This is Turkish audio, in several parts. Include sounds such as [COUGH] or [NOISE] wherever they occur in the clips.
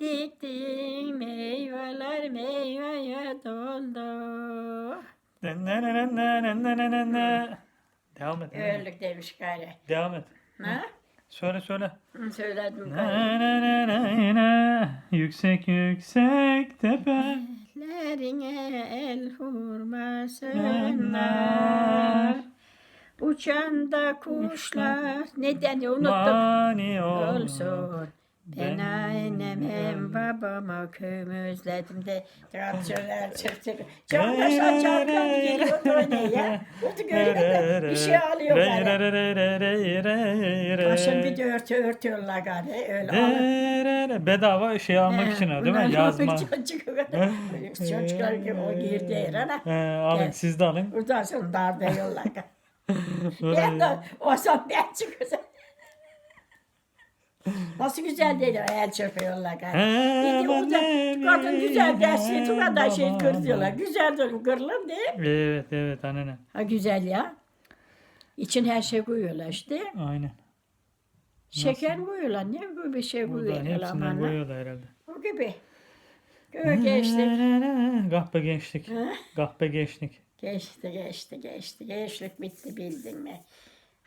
Diktim meyveler meyveye doldu. Devam et. Öldük demiş gari. Devam et. Ha? Söyle söyle. Söyledim gari. na, na, na, na. Yüksek yüksek tepe. Ellerine el vurmasınlar. Sönler. Uçan da kuşlar. Neden unuttum. Mani Olsun. Ben annemim babamı köyümü özledim de traktörler çırptır. Canlar saçaklarını geliyor böyle ya. Kutu görüyor bir şey alıyor gari. Başın bir de örtü örtüyorlar gari. Öyle alıp. Bedava şey almak için değil mi? Yazma. Çocuk, çocuklar gibi o girdi yerine. Alın siz de alın. Buradan sonra dar diyorlar. ben [LAUGHS] de o zaman ben çıkıyorum. Nasıl güzel değil o el gari. He, Şimdi burada annem, kadın güzel dersi tu kadar şey kır diyorlar. Güzel de kırılır değil mi? Evet evet anne. Ha güzel ya. İçin her şey koyuyorlar işte. Aynen. Şeker koyuyorlar. Ne bu bir şey koyuyorlar hepsinden koyuyorlar herhalde. O gibi. Öyle geçti. [LAUGHS] Kahpe gençlik. Kahpe gençlik. Geçti geçti geçti. Gençlik bitti bildin mi?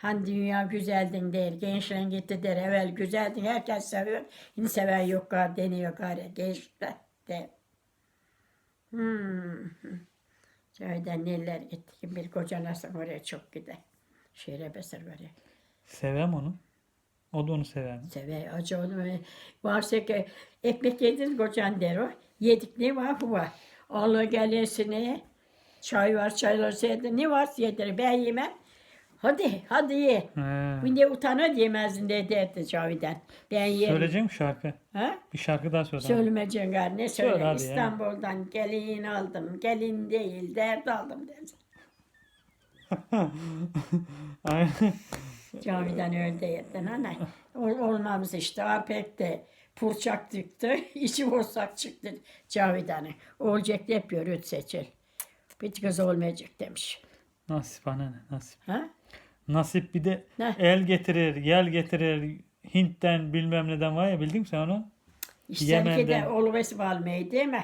Hani dünya güzeldin der. Gençliğin gitti der. Evvel güzeldin. Herkes seviyor. Şimdi seven yok gar deniyor gari. Gençler der. Hmm. Neler gitti. Bir koca nasıl oraya çok gider. Şehre beser oraya. Sevem onu. O da onu sever mi? Sever acı onu. Varsa ki ekmek yedin kocan der o. Yedik ne var bu var. Allah gelesine çay var çaylar sevdi. Ne var yedir ben yemem. Hadi hadi ye. He. Bu ne utanır yemezdin de derdi Cavidan. Ben yerim. Söyleyecek mi şarkı? Ha? Bir şarkı daha söyle. Söylemeyeceksin gari ne söyle. Söyle hadi ya. İstanbul'dan gelin aldım. Gelin değil dert aldım dersin. [LAUGHS] Aynen. Cavidan öyle yerden ana. Ol- Olmamız işte Arpek de purçak tıktı. [LAUGHS] içi borsak çıktı Cavidan'ı. Olacak yapıyor öt seçil. Bir kız olmayacak demiş. Nasip anne nasip. Ha? Nasip bir de Ne? el getirir, yel getirir. Hint'ten bilmem neden var ya bildin mi sen onu? İşte de oluvesi valmeyi değil mi?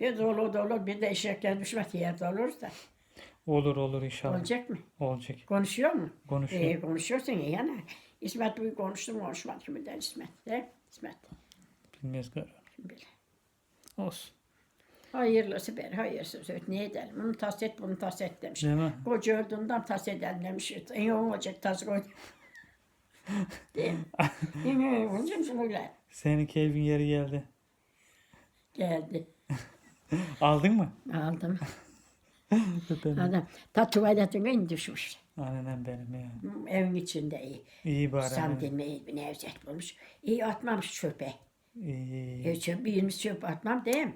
Bir dolu dolu bir de eşekler düşmek yerde olur da. Olur olur inşallah. Olacak mı? Olacak. Konuşuyor mu? Konuşuyor. Ee, konuşuyorsun ya yani. İsmet bu konuştu mu konuşmadı kimden İsmet? De? İsmet. Bilmez galiba. Olsun. Hayırlısı ber, hayırsız öt ne edelim? Bunu tas et, bunu tas et demiş. Değil mi? Koca öldüğünden tas edelim demiş. İyi olacak tas koy. [LAUGHS] Değil mi? [LAUGHS] Şöyle. Senin keyfin yeri geldi. Geldi. [LAUGHS] Aldın mı? Aldım. Adam ta tuvaletine in düşmüş. Annem benim ya. Evin içinde iyi. İyi bari. Sam bir nevzet bulmuş. İyi atmamış çöpe. İyi. E, çöp, birimiz çöp atmam değil mi?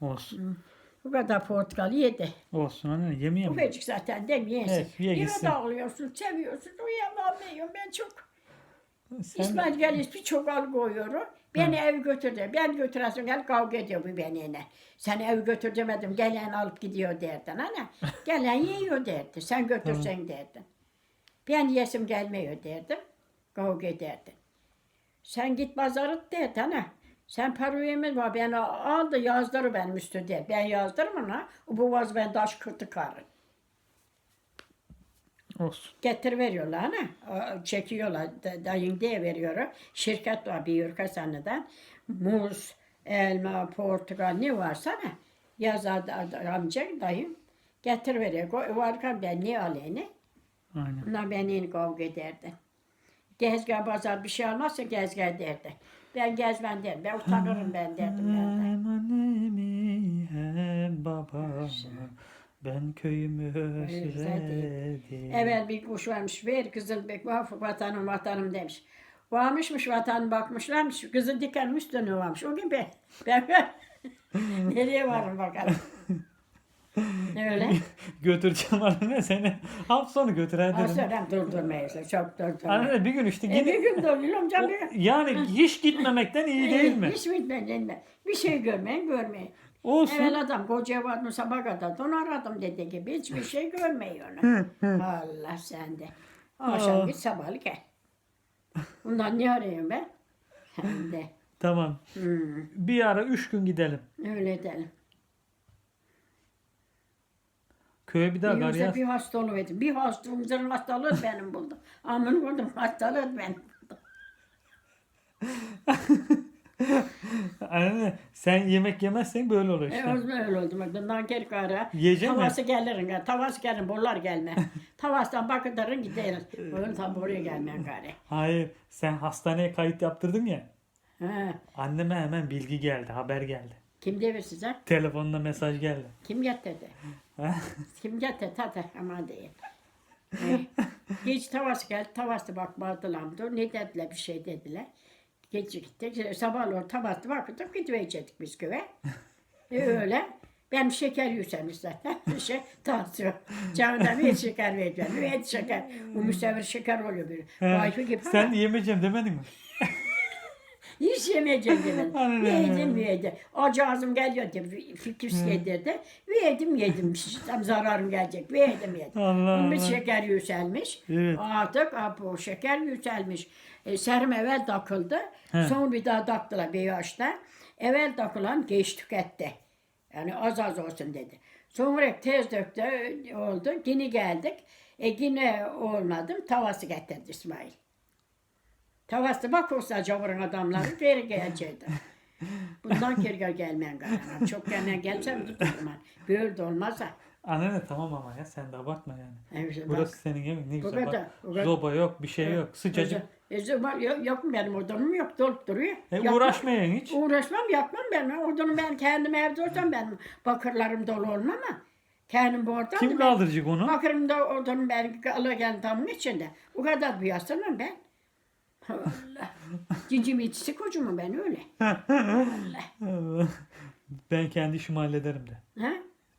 Olsun. Bu kadar portakal yedi. Olsun anne yemeyeyim? Ufacık zaten değil mi? Yesin. Evet, ye Yine gitsin. dağılıyorsun, seviyorsun. Uyuyamam yiyorum. Ben çok Sen İsmail gelir bir çuval koyuyorum. Beni ev götürdü. Ben götüresin gel kavga ediyor bu benimle. Sen ev götür demedim. Gelen alıp gidiyor derdin. Ana. Gelen yiyor derdi. Sen götürsen derdin. Ben yesim gelmiyor derdim. Kavga ederdin. Sen git pazarı derdi ana. Sen parayı var ben aldı yazdırı benim üstüne. Ben yazdırım ona. Bu vaz ben taş kırtı karı. olsun. Getir veriyorlar. O, Çekiyorlar. da- Dayın diye veriyor. Şirket var bir yurka sahneden. Muz, elma, portakal ne varsa ne. Yazar amca dayım. Getir veriyor. Varken ben ne alayım? Aynen. Bunlar beni kavga ederdi. Gezgah pazar bir şey almazsa gezgah derdi. Ben gezmem derim. Ben utanırım ben derdim. Ben de. Hem annemi hem babamı ben köyümü özledim. Evvel bir kuş varmış. Ver kızıl bek vatanım vatanım demiş. Varmışmış vatan bakmışlarmış. Kızıl diken üstüne varmış. O gibi. [LAUGHS] Ben [LAUGHS] nereye varım bakalım. [LAUGHS] Öyle. [LAUGHS] Götüreceğim anne seni. Hafta sonu götür hadi dedim. Aslında durdurmayız. Çok durdurmayız. Anne bir gün işte E, bir gün duruyorum canım. yani hiç gitmemekten iyi [LAUGHS] değil mi? Hiç bitmeden de. Bir şey görmeyin görmeyin. Olsun. Evvel adam koca vardı sabah kadar don aradım dediği gibi hiçbir şey görmüyor. Allah sende. Akşam git sabahlı gel. Bundan ne arıyorum ben? Hem de. Tamam. Hmm, Bir ara üç gün gidelim. öyle edelim. Köye bir daha Bir yaz. bir hasta oluverdim. Bir hastalığımızın hastalığı benim buldum. Aman buldum hastalığı benim buldum. [LAUGHS] Anne sen yemek yemezsen böyle olur E, işte. o zaman öyle oldu. Bak, geri kara. Yiyecek mi? Tavası gelirin. Tavası gelin. Bollar gelme. [LAUGHS] Tavastan bakıdırın gideriz. Bugün [LAUGHS] tam oraya gelmeyen gari. Hayır sen hastaneye kayıt yaptırdın ya. Ha. Anneme hemen bilgi geldi, haber geldi. Kim demiş size? Telefonuna mesaj geldi. Kim getirdi? [LAUGHS] Kim getirdi? Tata aman. E, Geç tavası geldi. Tavası bakmadılar. Ne dediler bir şey dediler. Gece gittik. Sabah olur tavası baktık gidivecektik biz köye. E, öyle. Ben şeker yükselmiş zaten. [LAUGHS] Şey, tansiyon. Canımdan bir şeker vereceğim. Bir şeker. Bu müstevir şeker oluyor bir. Vayfı gibi. Sen yemeyeceğim demedin mi? [LAUGHS] Hiç yemeyeceğim. [LAUGHS] Aynen. yedim yedim. Acı geliyor diye fikir yedirdi. Yedim yedim. Tam zararım gelecek. Yedim yedim. Allah bir şeker yükselmiş. Evet. Artık bu şeker yükselmiş. E, serum evvel takıldı. He. Sonra bir daha taktılar bir yaşta. Evvel takılan geç tüketti. Yani az az olsun dedi. Sonra tez döktü oldu. Yine geldik. E yine olmadım. Tavası getirdi İsmail. Tavası bak olsa cavurun adamları [LAUGHS] geri gelecekti. Bundan geri gelmeyen galiba. Çok gelmeyen gelsem giderim. Böyle de olmaz ha. Anne tamam ama ya sen de abartma yani. Evet, bak. Burası senin evin ne güzel kadar, bak. kadar. Zoba yok, bir şey yok. Sıcacık. E, zaman yok, yok benim odunum yok dolup duruyor. E, Yakmam. uğraşmayın hiç. Uğraşmam yakmam ben. Odunu ben kendim evde olsam benim bakırlarım dolu olmam ama. Kendim bu orada. Kim kaldıracak onu? Bakırım da odunu ben alırken tamın içinde. O kadar büyüyorsun ben. Allah. Cincim içisi kocumu ben öyle. Allah. ben kendi işimi hallederim de. Ha?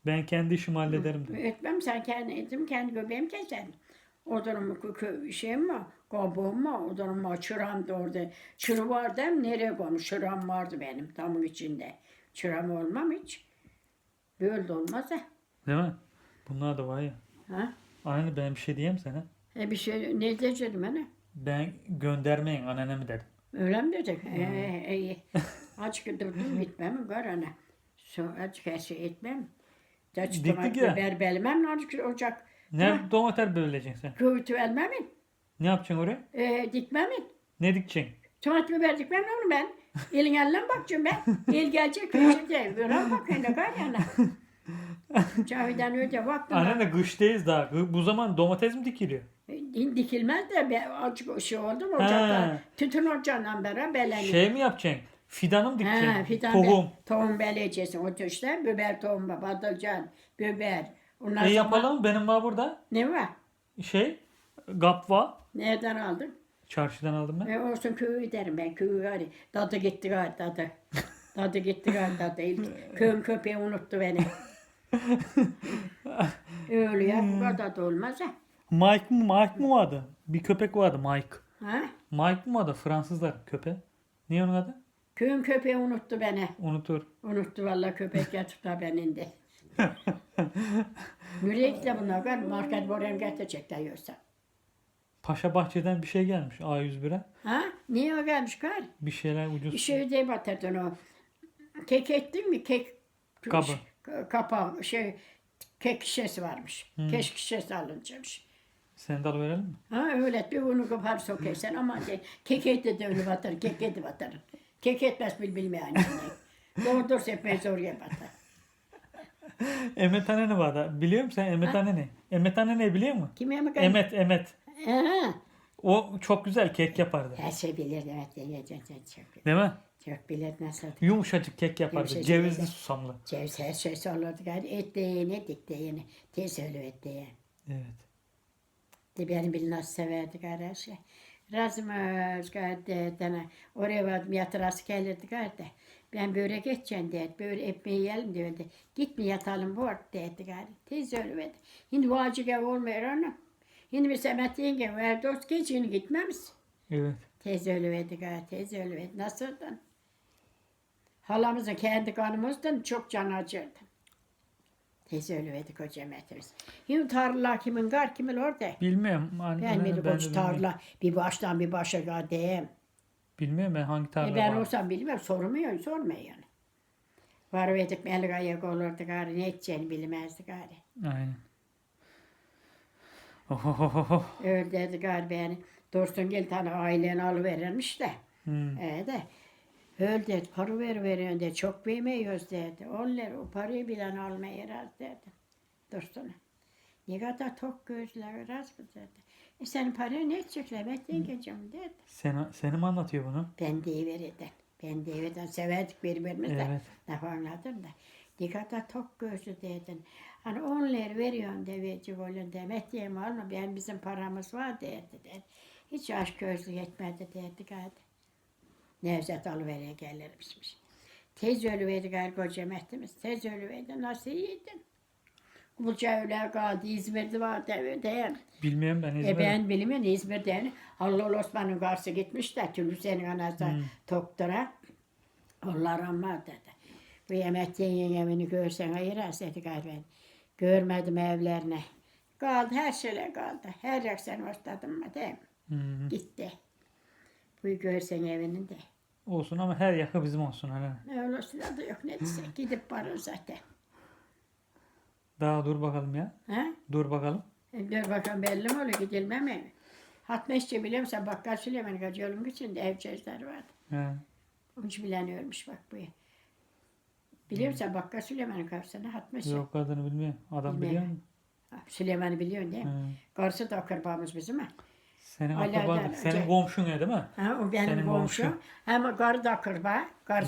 Ben kendi işimi hallederim de. Etmem sen kendi etim kendi göbeğim keserim. Odunum kö- şeyim var, kabuğum var, odunum var, çırağım da orada. Çırı var değil mi? Nereye koymuş? Çırağım vardı benim tamın içinde. Çırağım olmam hiç. Böyle de olmaz ha. Değil mi? Bunlar da var ya. ha? Anne ben bir şey diyeyim sana. E bir şey ne diyeceğim hani? Ben göndermeyin anneme dedim. Öyle mi dedik? Ee, iyi. Açık durdum gitmem gar ana. So, açık her şey etmem. Açık domates ya. biber belmem açık ocak. Ne domates böleceksin sen? Vermem. Ne yapacaksın oraya? E, dikmem. Ne dikeceksin? Tomat biber dikmem onu ben. Elin eline bakacağım ben. [LAUGHS] El gelecek küçük değil. Böyle bakın da gar yana. Cavidan [LAUGHS] öyle baktım. Anne de kıştayız daha. Bu zaman domates mi dikiliyor? Dikilmez de ben azıcık şey oldu mu ocakta. He. Tütün ocağından beri beleni. Şey mi yapacaksın? Fidanı mı dikeceksin? Ha, fidan Tohum. be- tohum beleyeceksin. O tuşlar biber tohumu, patlıcan, biber. Ondan E sonra- yapalım. Benim var burada. Ne var? Şey. Gap var. Nereden aldın? Çarşıdan aldım ben. E, olsun köyü derim ben. Köyü var. Dadı gitti gari dadı. Dadı gitti gari dadı. İlk [LAUGHS] köyün köpeği unuttu beni. [LAUGHS] Öyle ya. Bu kadar da olmaz ha. Mike mı? Mike mı vardı? Bir köpek vardı Mike. ha? Mike mı vardı? Fransızlar köpeği. Ne onun adı? Köyün köpeği unuttu beni. Unutur. Unuttu vallahi köpek yatıp da benim de. Nereye gitti bunlar? Gari market buraya getirecekler yoksa. Paşa Bahçe'den bir şey gelmiş A101'e. Ha? Niye o gelmiş gari? Bir şeyler ucuz. Bir şey diye batırdın o. Kek ettin mi? Kek Kabı. kapağı şey kek şişesi varmış. Kek şişesi alınacakmış. Sen de alıverelim mi? Ha öyle bir bunu kapar sokarsan ama de, kek eti de öyle batır, kek eti batır. Kek etmez bil bilmeyen yani. [LAUGHS] Doğrudur sepmez oraya batar. Emet Anne ne vardı? Biliyor musun sen Emet Anne ne? Emet Anne ne biliyor musun? Kime mi Emet, Emet. Ha, O çok güzel kek yapardı. her şey bilir evet. evet, evet, Çok, Değil mi? çok bilir nasıl. Yumuşacık kek yapardı. Yumuşacık Cevizli kek. susamlı. Ceviz her şey sorulurdu. Et de yeni, dik de yeni. Tez öyle et de yeni. Evet. De benim bil nasıl severdi gari her şey. Razımız gari de dana. Oraya vardım yatırası gelirdi gari de. Ben börek edeceğim derdi. Böyle ekmeği yiyelim diyordu. Gitme yatalım bu ort derdi gari. Tez öyle verdi. Şimdi vacı ev olmuyor onu. Şimdi bir semet yenge verdi. O geç yine gitmemiz. Evet. Tez öyle verdi gari. Tez öyle verdi. Nasıldı? Halamızın kendi kanımızdan çok can acırdı. Tez öyle verdi koca metimiz. Şimdi tarlalar kimin gar kimin orada. Bilmiyorum. Anne, Ben de koç tarla bir baştan bir başa kadem. Bilmiyorum ben hangi tarla E ben var. olsam bilmem sormuyor, sormuyor yani. Var verdik melik ayak olurdu gari, ne edeceğini bilmezdi gari. Aynen. Oh, oh, oh. Öyle dedi gari beni. Dursun gel tane aileni alıverirmiş de. Hmm. E de. Öyle dedi, para ver veriyorsun dedi, çok vermiyoruz dedi. Onlar o parayı bilen almayırız dedi. Dursun'a. Ne kadar tok gözler rast mı dedi. E senin parayı ne edecekler? Ben diyeceğim dedi. Sen, seni mi anlatıyor bunu? Ben deyiverirdim. Ben deyiverirdim. Severdik birbirimizi de. Evet. Laf anladın da. Ne kadar tok gözlü dedin. Hani onları veriyorsun de verecek olun demek diyeyim alma. Ben bizim paramız var derdi dedi. Hiç aşk gözlü yetmedi dedi hadi. Nevzat alıveriye gelirmişmiş. Tez ölüverdi gari koca Mehmet'imiz. Tez ölüverdi. Nasıl yedin? Bulca öyle kaldı. İzmir'de var devir Bilmiyorum ben İzmir'de. e ben bilmiyorum İzmir'de Allah Osman'ın karşı gitmiş de Tülüse'nin anası Hmm. doktora. Allah rahmet dedi. Bu yemek yiyen evini görsen ayıras dedi galiba. Görmedim evlerini. Kaldı her şeyle kaldı. Her yak sen başladın mı değil mi? Hmm. Gitti. Bu görsen evinin de. Olsun ama her yakı bizim olsun. Hani. Öyle olsun da yok ne diyecek. Gidip varır zaten. Daha dur bakalım ya. Ha? Dur bakalım. E, Dur bakalım belli mi oluyor gidilmem mi? Hatma işçi biliyor musun? Bakkal Süleyman Gacı yolun içinde ev çocukları vardı. He. Hiç bilen ölmüş bak bu. Biliyor musun Bakkal Süleyman'ın karşısında hatmış. Yok adını bilmiyorum. Adam biliyor mu? Süleyman'ı biliyorsun değil mi? He. Karısı da akrabamız bizim ha. Senin akraban, gel- senin komşun ya değil mi? ha o benim Senin komşu. komşu. Hem karı da akraba. Karısı